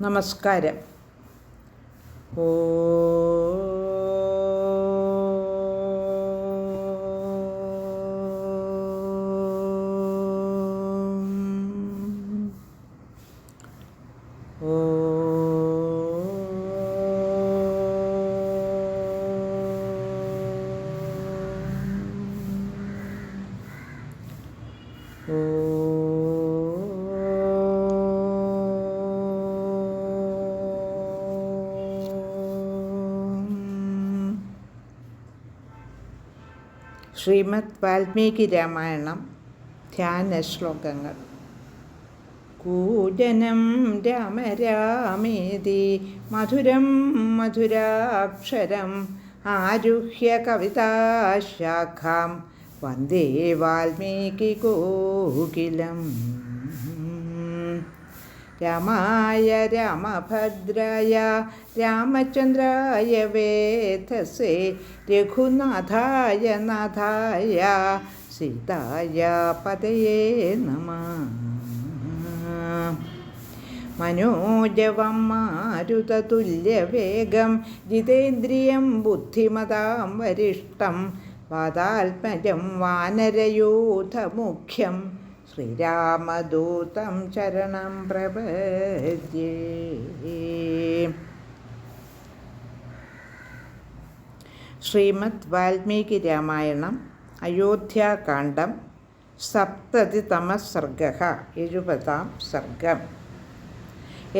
നമസ്കാരം ഓ ശ്രീമദ് വാൽമീകി രാമായണം ധ്യാന ശ്ലോകങ്ങൾ. കൂജനം രാമ രാമേതി മധുരം മധുരാക്ഷരം ആരുഹ്യ കവിതാശാഖാം വന്ദേ വാൽമീകി കോകിലം രാമായ രാമഭദ്രായ രാമചന്ദ്രായ വേധസേ രഘുനാഥായ നാഥായ സീതായ പതയേ നമ. മനോജവം മാരുതതുല്യവേഗം ജിതേന്ദ്രിയം ബുദ്ധിമതാം വരിഷ്ടം വാതാത്മജം വാനരയൂഥമുഖ്യം ശ്രീരാമദൂതം ചരണം പ്രപദ്യേ ശ്രീമദ് വാൽമീകി രാമായണം അയോധ്യാകാന്ഡം സപ്തതിതമ സർഗ എഴുപതാം സർഗം.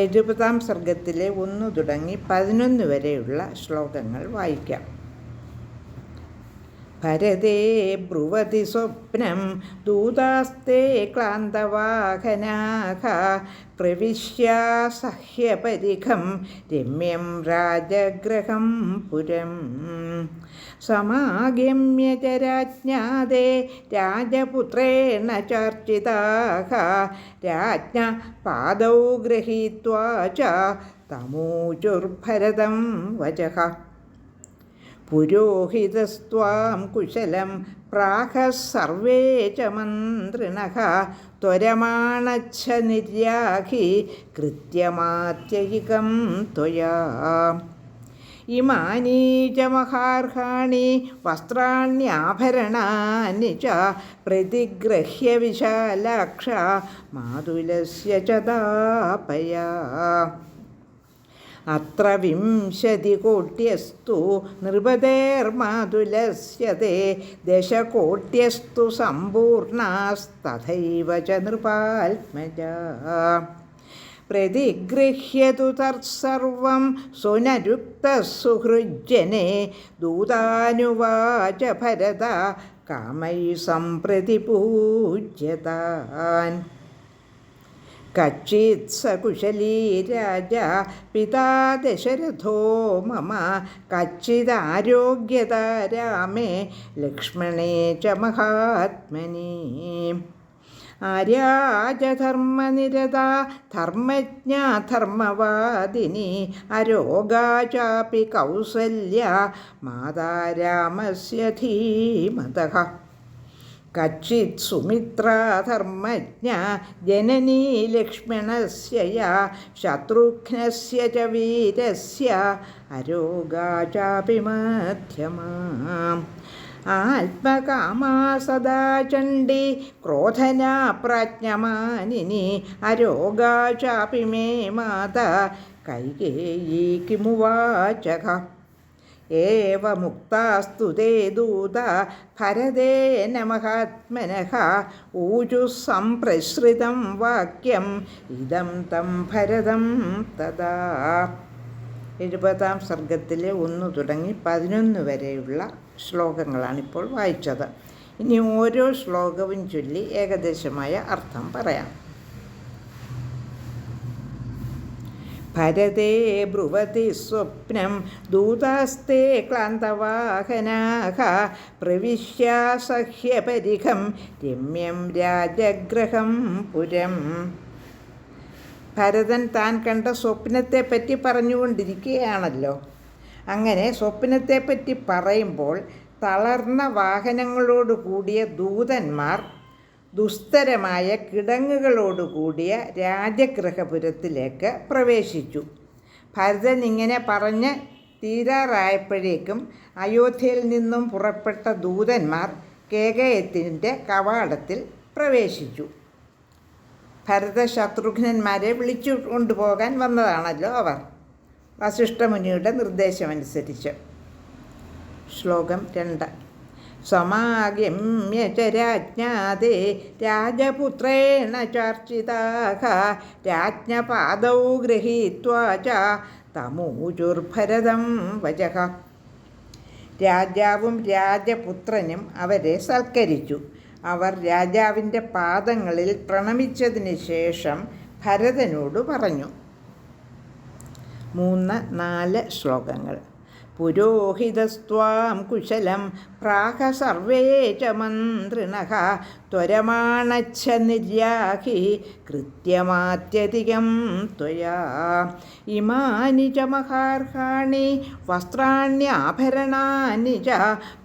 എഴുപതാം സർഗത്തിലെ ഒന്ന് തുടങ്ങി പതിനൊന്ന് വരെയുള്ള ശ്ലോകങ്ങൾ വായിക്കാം. ഭരതേ ബ്രുവതി സ്വപ്നം ദൂതാസ്തേ ക്ലാന്തവാഹനാഹ പ്രവിശ്യ സഹ്യപരിഖം രമ്യം രാജഗ്രഹം പുരം. സമാഗമ്യ ച രാജ്ഞാതെ രാജപുത്രേണ ചർച്ചിതാഹ രാജ്ഞ പാദൗ ഗൃഹീത്വാ ച തമൂചുർഭരതം പുരോഹിതസ്ത്വാം കുശലം പ്രാഹ സർവേ ച മന്ത്രിണഃ ത്വരമാണച്ഛ നിര്യാഹി ത്വയാ. ഇമാനീ ച മഹാർഹാണി വസ്ത്രാണ്യാഭരണാനി ച പ്രതിഗ്രഹ്യ വിശാലാക്ഷ മാതുലസ്യ ചതാപയാ താപയാ അത്ര വിംശതികോട്യസ്തു നൃപതേർമാതുലസ്യ തേ ദശകോട്യസ്തു സമ്പൂർണാസ്തഥൈവ ച നൃപാത്മജ. പ്രതിഗൃഹ്യതു തർസർവം സുനരുക്തസുഹൃജ്ജനെ. ദൂതാനുവാച ഭരത കാമൈ സംപ്രതി പൂജ്യതാൻ കച്ചിത് സകുശലീ രാജ പിതാ ദശരഥോ മമ കച്ചിദാരോഗ്യത രാമേ ലക്ഷ്മണേ ച മഹാത്മനി. ആര്യാജധർമ്മനിരത ധർമ്മജ്ഞാധർമ്മവാദിനി അരോഗാ ചാപി കൗസല്യ മാതാ രാമസ്യ ധീമതഃ കച്ചിത് സുമിത്രാധർമ്മജ്ഞ ജനനീ ലക്ഷ്മണസ്യ യാ ശത്രുഘ്നസ്യ ച വീരസ്യ അരോഗാ ചാപി മധ്യമാം ആത്മകാമാ സദാ ചണ്ഡി ക്രോധനാ പ്രാജ്ഞമാനിനി അരോഗാ ചാപി മേ മാത കൈകേയീ കിമുവാചക. ഏവമുക്താസ്തു തേ ദൂത ഭരതേന മഹാത്മനഃ ഊജു സംപ്രസൃതം വാക്യം ഇതം തം ഭരതം തഥാ. എഴുപതാം സർഗത്തിലെ ഒന്ന് തുടങ്ങി പതിനൊന്ന് വരെയുള്ള ശ്ലോകങ്ങളാണിപ്പോൾ വായിച്ചത്. ഇനി ഓരോ ശ്ലോകവും ചൊല്ലി ഏകദേശമായ അർത്ഥം പറയാം. ഭരതേ ബ്രുവതി സ്വപ്നം ദൂതാസ്തേ ക്ലാന്തവാഹനാഹ പ്രവിശ്യ സഹ്യപരിഖം രമ്യം രാജഗ്രഹം പുരം. ഭരതൻ താൻ കണ്ട സ്വപ്നത്തെപ്പറ്റി പറഞ്ഞുകൊണ്ടിരിക്കുകയാണല്ലോ. അങ്ങനെ സ്വപ്നത്തെപ്പറ്റി പറയുമ്പോൾ തളർന്ന വാഹനങ്ങളോട് കൂടിയ ദൂതന്മാർ ദുസ്തരമായ കിടങ്ങുകളോടുകൂടിയ രാജഗൃഹപുരത്തിലേക്ക് പ്രവേശിച്ചു. ഭരതൻ ഇങ്ങനെ പറഞ്ഞ് തീരാറായപ്പോഴേക്കും അയോധ്യയിൽ നിന്നും പുറപ്പെട്ട ദൂതന്മാർ കേകയത്തിന്റെ കവാടത്തിൽ പ്രവേശിച്ചു. ഭരത ശത്രുഘ്നന്മാരെ വിളിച്ചു കൊണ്ടുപോകാൻ വന്നതാണല്ലോ അവർ. വസിഷ്ഠമുനിയുടെ നിർദ്ദേശമനുസരിച്ച്. ശ്ലോകം രണ്ട്. സമാഗമ്യ ച രാജ്ഞാതെ രാജപുത്രേണ ചർച്ചിതാഹ രാജ്ഞപാദൗ ഗൃഹീത്വാ ച തമൂചുർഭരതം വചക രാജാവും രാജപുത്രനും അവരെ സൽക്കരിച്ചു. അവർ രാജാവിന്റെ പാദങ്ങളിൽ പ്രണമിച്ചതിന് ശേഷം ഭരതനോട് പറഞ്ഞു. മൂന്ന് നാല് ശ്ലോകങ്ങൾ. പുരോഹിതസ്ത്വാം കുശലം പ്രാഹ സർവേ ച മന്ത്രിണഃ ത്വരമാണച്ഛ നിര്യാഹി കൃത്യമാത്യധികം ത്വയാ. ഇമാനി ച മഹാർഹാണി വസ്ത്രാണ്യാഭരണാനി ച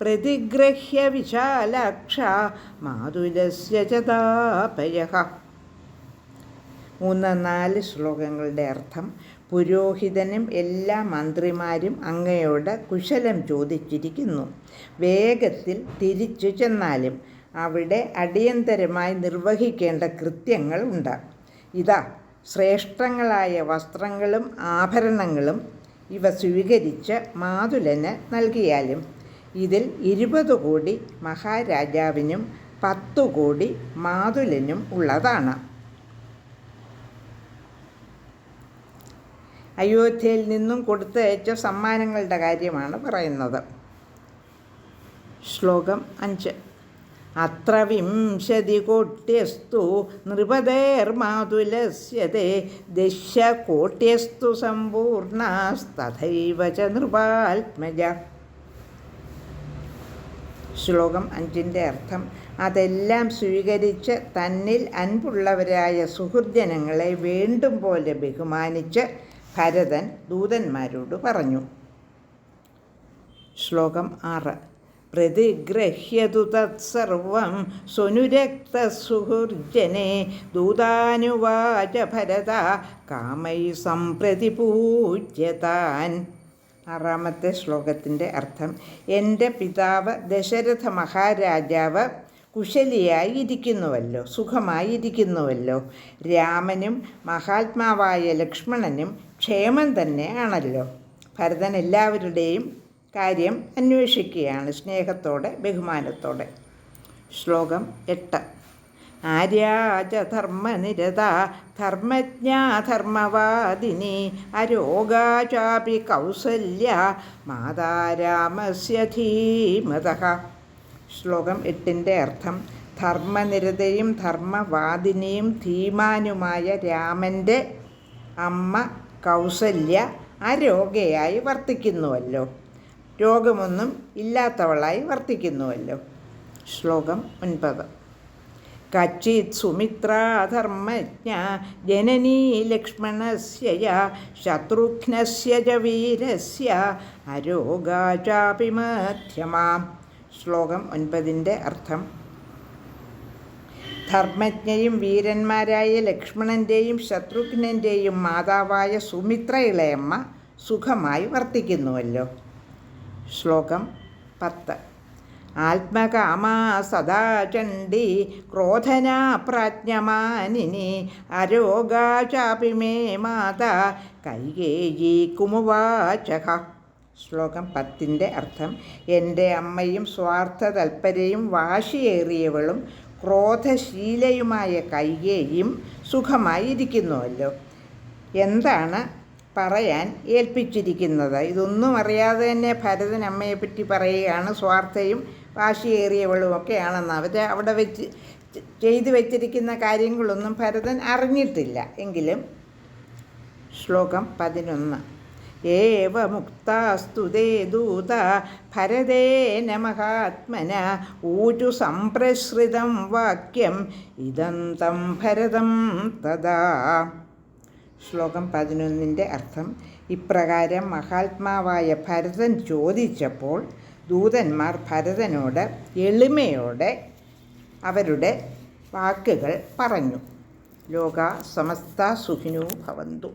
പ്രതിഗൃഹ്യ വിശാലക്ഷ മാതുലസ്യ ച മൂന്ന് നാല് ശ്ലോകങ്ങളുടെ അർത്ഥം പുരോഹിതനും എല്ലാ മന്ത്രിമാരും അങ്ങയോട് കുശലം ചോദിച്ചിരിക്കുന്നു. വേഗത്തിൽ തിരിച്ചു ചെന്നാലും അവിടെ അടിയന്തരമായി നിർവഹിക്കേണ്ട കൃത്യങ്ങൾ ഉണ്ട്. ഇതാ ശ്രേഷ്ഠങ്ങളായ വസ്ത്രങ്ങളും ആഭരണങ്ങളും ഇവ സ്വീകരിച്ച് മാതുലന് നൽകിയാലും ഇതിൽ ഇരുപത് കോടി മഹാരാജാവിനും പത്തു കോടി മാതുലനും ഉള്ളതാണ്. അയോധ്യയിൽ നിന്നും കൊടുത്തയച്ച സമ്മാനങ്ങളുടെ കാര്യമാണ് പറയുന്നത്. ശ്ലോകം അഞ്ച്. അത്ര വിംശതി കോട്യസ്തു നൃപതേർമാതുലസ്യതേ ദശ കോട്യസ്തു സമ്പൂർണസ്തഥൈവ ച നൃപാത്മജ. ശ്ലോകം അഞ്ചിന്റെ അർത്ഥം അതെല്ലാം സ്വീകരിച്ച് തന്നിൽ അൻപുള്ളവരായ സുഹൃജനങ്ങളെ വേണ്ടും പോലെ ബഹുമാനിച്ച് ഭരതൻ ദൂതന്മാരോട് പറഞ്ഞു. ശ്ലോകം ആറ്. പ്രതിഗ്രഹ്യതു തത്സർവം സ്വനുരക്തസുഹൃജനെ ദൂതാനുവാച ഭരത കാമൈ സംപ്രതി പൂജ്യതാൻ ആറാമത്തെ ശ്ലോകത്തിന്റെ അർത്ഥം എന്റെ പിതാവ് ദശരഥ മഹാരാജാവ് കുശലിയായി ഇരിക്കുന്നുവല്ലോ സുഖമായിരിക്കുന്നുവല്ലോ. രാമനും മഹാത്മാവായ ലക്ഷ്മണനും ക്ഷേമം തന്നെ ആണല്ലോ ഭരതൻ എല്ലാവരുടെയും കാര്യം അന്വേഷിക്കുകയാണ് സ്നേഹത്തോടെ ബഹുമാനത്തോടെ. ശ്ലോകം എട്ട്. ആര്യാചധർമ്മനിരത ധർമ്മജ്ഞാധർമ്മവാദിനി അരോഗാചാപി കൗസല്യ മാതാരാമസ്യ ധീമത. ശ്ലോകം എട്ടിന്റെ അർത്ഥം ധർമ്മനിരതയും ധർമ്മവാദിനിയും ധീമാനുമായ രാമന്റെ അമ്മ കൗസല്യ അരോഗയായി വർത്തിക്കുന്നുവല്ലോ. രോഗമൊന്നും ഇല്ലാത്തവളായി വർത്തിക്കുന്നുവല്ലോ. ശ്ലോകം ഒൻപത്. കച്ചിത് സുമിത്രാധർമ്മജ്ഞ ജനനീ ലക്ഷ്മണസ്യ ശത്രുഘ്നസ്യ ച വീരസ്യ അരോഗാചാപി മധ്യമാം ശ്ലോകം ഒൻപതിന്റെ അർത്ഥം ധർമ്മജ്ഞയും വീരന്മാരായ ലക്ഷ്മണന്റെയും ശത്രുഘ്നന്റെയും മാതാവായ സുമിത്ര ഇളയമ്മ സുഖമായി വർത്തിക്കുന്നുവല്ലോ. ശ്ലോകം പത്ത്. ആത്മകാമാ സദാ ചണ്ഡി ക്രോധനാ പ്രാജ്ഞമാനിനി അരോഗാ ചാപി മേ മാതാ കൈകേയി കുമുവാചക. ശ്ലോകം പത്തിന്റെ അർത്ഥം എന്റെ അമ്മയും സ്വാർത്ഥ തൽപരയും വാശിയേറിയവളും ക്രോധശീലയുമായ കൈകേയും സുഖമായിരിക്കുന്നുവല്ലോ. എന്താണ് പറയാൻ ഏൽപ്പിച്ചിരിക്കുന്നത്? ഇതൊന്നും അറിയാതെ തന്നെ ഭരതൻ അമ്മയെപ്പറ്റി പറയുകയാണ്. സ്വാർത്ഥയും വാശിയേറിയവളും ഒക്കെയാണെന്ന് അവർ അവിടെ വെച്ച് ചെയ്തു വെച്ചിരിക്കുന്ന കാര്യങ്ങളൊന്നും ഭരതൻ അറിഞ്ഞിട്ടില്ല. എങ്കിലും ശ്ലോകം പതിനൊന്ന്. ഏവ ദേദൂത ദൂത ഭരതേന മഹാത്മന ഊറ്റു സംപ്രസൃതം വാക്യം ഇതന്തം ഭരതം തഥാ. ശ്ലോകം പതിനൊന്നിന്റെ അർത്ഥം ഇപ്രകാരം മഹാത്മാവായ ഭരതൻ ചോദിച്ചപ്പോൾ ദൂതന്മാർ ഭരതനോട് എളിമയോടെ അവരുടെ വാക്കുകൾ പറഞ്ഞു. ലോക സമസ്ത സുഖിനോ ഭവന്തു.